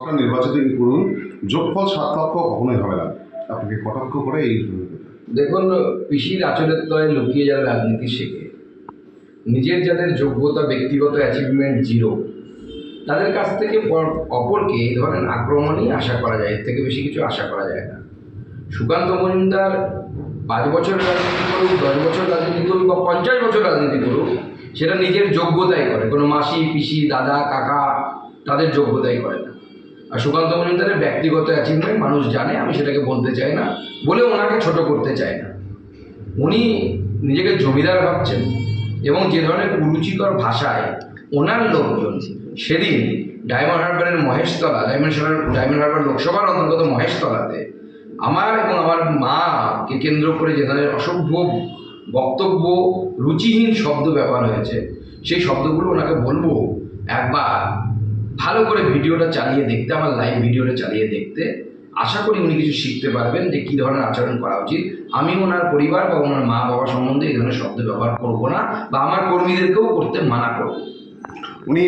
আপনার নির্বাচিত করুন। যোগফল সাত লক্ষ কখনোই হবে না। আপনাকে কটাক্ষ করে এই দেখুন, পিসির আচরের তলায় লুকিয়ে যারা রাজনীতি শেখে, নিজের যাদের যোগ্যতা, ব্যক্তিগত অ্যাচিভমেন্ট জিরো তাদের কাছ থেকে অপরকে এই ধরনের আক্রমণই আশা করা যায়। এর থেকে বেশি কিছু আশা করা যায় না। সুকান্ত মজুমদার পাঁচ বছর রাজনীতি করুক, দশ বছর রাজনীতি করুক বা পঞ্চাশ বছর রাজনীতি করুক, সেটা নিজের যোগ্যতাই করে। কোনো মাসি, পিসি, দাদা, কাকা, তাদের যোগ্যতাই করে না। আর সুকান্ত মজুমদারের ব্যক্তিগত অ্যাচিভমেন্ট মানুষ জানে, আমি সেটাকে বলতে চাই না, বলে ওনাকে ছোট করতে চাই না। উনি নিজেকে জমিদার ভাবছেন এবং যে ধরনের কুরুচিকর ভাষায় ওনার লোকজন সেদিন ডায়মন্ড হারবারের মহেশতলা, ডায়মন্ড ডায়মন্ড হারবার লোকসভার অন্তর্গত মহেশতলাতে আমার এবং আমার মাকে কেন্দ্র করে যে ধরনের অসভ্য বক্তব্য, রুচিহীন শব্দ ব্যবহার হয়েছে, সেই শব্দগুলো ওনাকে বলব একবার। ভালো করে ভিডিওটা চালিয়ে দেখতে, আমার লাইভ ভিডিওটা চালিয়ে দেখতে, আশা করি উনি কিছু শিখতে পারবেন যে কী ধরনের আচরণ করা উচিত। আমি ওনার পরিবার বা ওনার মা বাবা সম্বন্ধে এই ধরনের শব্দ ব্যবহার করব না বা আমার কর্মীদেরকেও করতে মানা করব। উনি